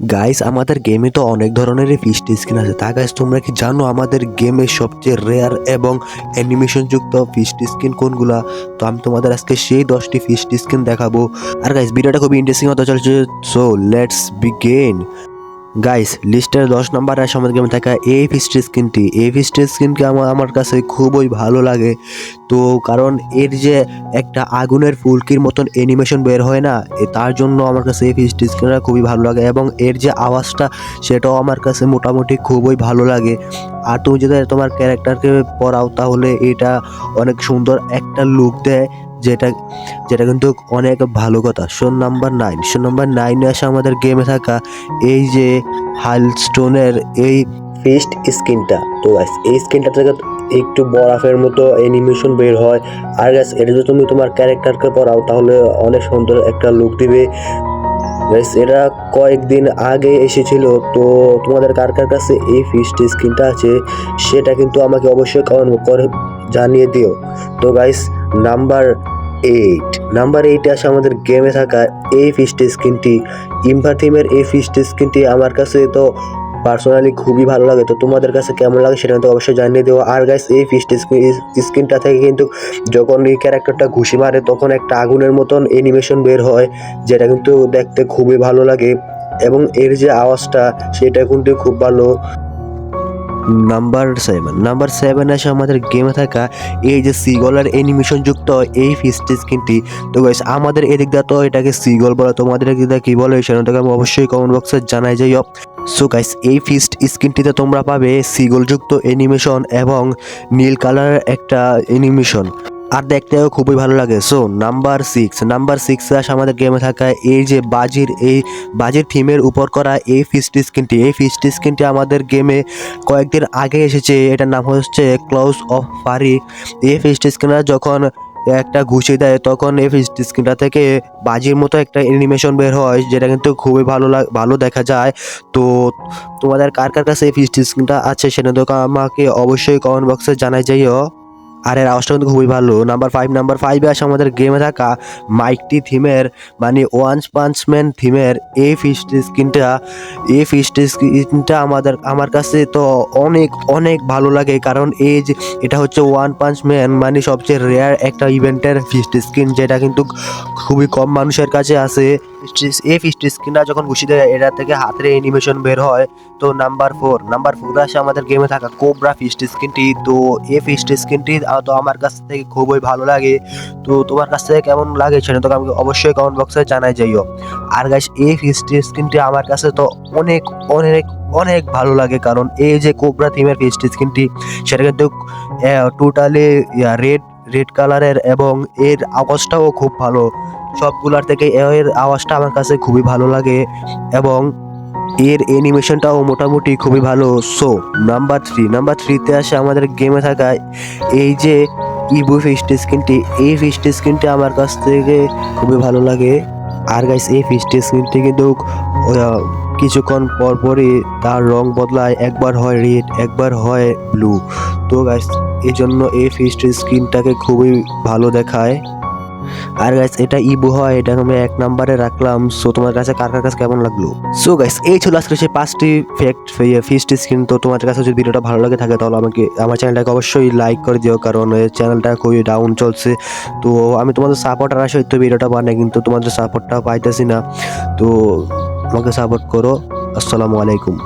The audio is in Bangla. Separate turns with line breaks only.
গাইস আমাদের গেমে তো অনেক ধরনেরই ফিস্ট স্কিন আছে। তা গাইস তোমরা কি জানো আমাদের গেমে সবচেয়ে রেয়ার এবং অ্যানিমেশন যুক্ত ফিস্ট স্কিন কোনগুলা? তো আমি তোমাদের আজকে সেই দশটি ফিস্ট স্কিন দেখাবো। আর গাইস ভিডিওটা খুবই ইন্টারেস্টিং হতে চলছে সো লেটস বিগেন গাইস লিস্টের দশ নম্বর আসে আমাদের গেমে থাকা এই ফিস্ট স্কিনটি এই ফিস্ট স্কিনকে আমার আমার কাছে খুবই ভালো লাগে। তো কারণ এর যে একটা আগুনের ফুলকির মতন অ্যানিমেশন বের হয় না তার জন্য আমার কাছে এই ফিস্ট স্কিনটা খুবই ভালো লাগে এবং এর যে আওয়াজটা, সেটাও আমার কাছে মোটামুটি খুবই ভালো লাগে। আর তুমি যদি তোমার ক্যারেক্টারকে পড়াও, তাহলে এটা অনেক সুন্দর একটা লুক দেয়। যেটা যেটা কিন্তু অনেক ভালো কথা। শোন নাম্বার নাইন শোন নাম্বার নাইনে আসে আমাদের গেমে থাকা এই যে হাইলস্টোনের এই ফিস্ট স্কিনটা তো guys, এই স্কিনটা থেকে একটু বরফের মতো অ্যানিমেশন বের হয়। আর গাছ এটা যদি তুমি তোমার ক্যারেক্টারকে পড়াও তাহলে অনেক সুন্দর একটা লুক দিবে। গাইস এটা কয়েকদিন আগে এসেছিল তো তোমাদের কার কার কাছে এই ফিস্ট স্কিনটা আছে সেটা কিন্তু আমাকে অবশ্যই কমেন্ট করে জানিয়ে দিও। তো গাইস নাম্বার এইট। নাম্বার এইটে আসে আমাদের গেমে থাকা এই ফিস্ট স্কিনটি থিমের এই ফিস্ট স্কিনটি আমার কাছে তো পার্সোনালি খুবই ভালো লাগে। তো তোমাদের কাছে কেমন লাগে সেটা তো অবশ্যই জানিয়ে দেবো আর গাইস এই ফিস্ট স্ক্রিনটা থেকে কিন্তু যখন এই ক্যারেক্টারটা ঘুষি মারে, তখন একটা আগুনের মতন অ্যানিমেশন বের হয়, যেটা কিন্তু দেখতে খুবই ভালো লাগে। এবং এর যে আওয়াজটা, সেটা কিন্তু খুব ভালো। নাম্বার সেভেন নাম্বার সেভেন আছে আমাদের গেমে থাকা এই যে সিগলের অ্যানিমেশন যুক্ত এই ফিস্ট স্কিনটি তো গাইস আমাদের এদিক দিয়ে তো এটাকে সিগল বলে, তোমাদের এদিক দিয়ে কী বলে সেটাকে আমি অবশ্যই কমেন্ট বক্সে জানাই যাই সো গাইস এই ফিস্ট স্ক্রিনটিতে তোমরা পাবে সিগল যুক্ত অ্যানিমেশন এবং নীল কালারের একটা অ্যানিমেশন আর দেখতেও খুবই ভালো লাগে। সো নাম্বার সিক্স নাম্বার সিক্সে আসে আমাদের গেমে থাকা এই যে বাজির, এই বাজির থিমের উপর করা এই ফিস্ট স্কিনটি এই ফিস্ট স্কিনটি আমাদের গেমে কয়েকদিন আগে এসেছে। এটার নাম হচ্ছে ক্লাউস অফ ফারি এই ফিস্ট স্কিনার যখন একটা ঘুষি দেয়, তখন এই ফিস্ট স্ক্রিনটা থেকে বাজির মতো একটা অ্যানিমেশন বের হয়, যেটা কিন্তু খুবই ভালো ভালো দেখা যায়। তো তোমাদের কার কার কাছে এই ফিস্ট স্ক্রিনটা আছে সেটা তো আমাকে অবশ্যই কমেন্ট বক্সে জানাই যাইও। আর এর আওয়াজটা কিন্তু খুবই ভালো। নাম্বার ফাইভ নাম্বার ফাইভে আসে আমাদের গেমে থাকা মাইকটি থিমের মানে ওয়ান পাঞ্চম্যান থিমের এই ফিস্ট স্ক্রিনটা এই ফিস্ট স্ক্রিনটা আমাদের, আমার কাছে তো অনেক অনেক ভালো লাগে। কারণ এই যে এটা হচ্ছে ওয়ান পাঞ্চ ম্যান মানে সবচেয়ে রেয়ার একটা ইভেন্টের ফিস্ট স্কিন যেটা কিন্তু খুবই কম মানুষের কাছে আছে এই ফিস্ট স্কিনটা যখন ঘুষি দেয় এটা থেকে হাতের অ্যানিমেশন বের হয়, তো নাম্বার ফোর নাম্বার ফোর আসে আমাদের গেমে থাকা কোবরা ফিস্ট স্কিনটি তো এই ফিস্ট স্কিনটি তো আমার কাছ থেকে খুবই ভালো লাগে। তো তোমার কাছ থেকে কেমন লাগে সেটা তোকে আমাকে অবশ্যই কমেন্ট বক্সে জানাই যাইও। আর গাইস এই ফিস্ট স্কিনটি আমার কাছে তো অনেক অনেক অনেক ভালো লাগে। কারণ এই যে কোবরা থিমের ফিস্ট স্কিনটি সেটা কিন্তু টোটালি রেড রেড কালারের এবং এর আওয়াজটাও খুব ভালো। সবগুলার থেকে এর আওয়াজটা আমার কাছে খুবই ভালো লাগে এবং এর অ্যানিমেশনটাও মোটামুটি খুবই ভালো। সো নাম্বার থ্রি নাম্বার থ্রিতে আসে আমাদের গেমে থাকা এই যে ইবু ফিস্ট স্ক্রিনটি এই ফিস্ট স্ক্রিনটি আমার কাছ থেকে খুবই ভালো লাগে। আর গাইস এই ফিস্ট স্ক্রিনটি কিন্তু কিছুক্ষণ পর পরই তার রং বদলায়। একবার হয় রেড একবার হয় ব্লু তো গাইস এই জন্য এই ফিস্ট স্ক্রিনটাকে খুবই ভালো দেখায়। আর গাইস এটা ইবু হয়, এটা আমি এক নম্বরে রাখলাম। সো তোমার কাছে কার কার কাছে কেমন লাগল? সো গাইস এই ছিল আজকে সেই পাঁচটি ফ্যাক্ট ফিস্ট স্কিন তো তোমার কাছে যদি ভিডিওটা ভালো লাগে থাকে, তাহলে আমাকে, আমার চ্যানেলটাকে অবশ্যই লাইক করে দিও, কারণ চ্যানেলটা খুবই ডাউন চলছে। তো আমি তোমাদের সাপোর্টার আসে তো ভিডিওটা বানাই, কিন্তু তোমাদের সাপোর্টটা পাইতেছি না। তো আমাকে সাপোর্ট করো। আসসালামু আলাইকুম।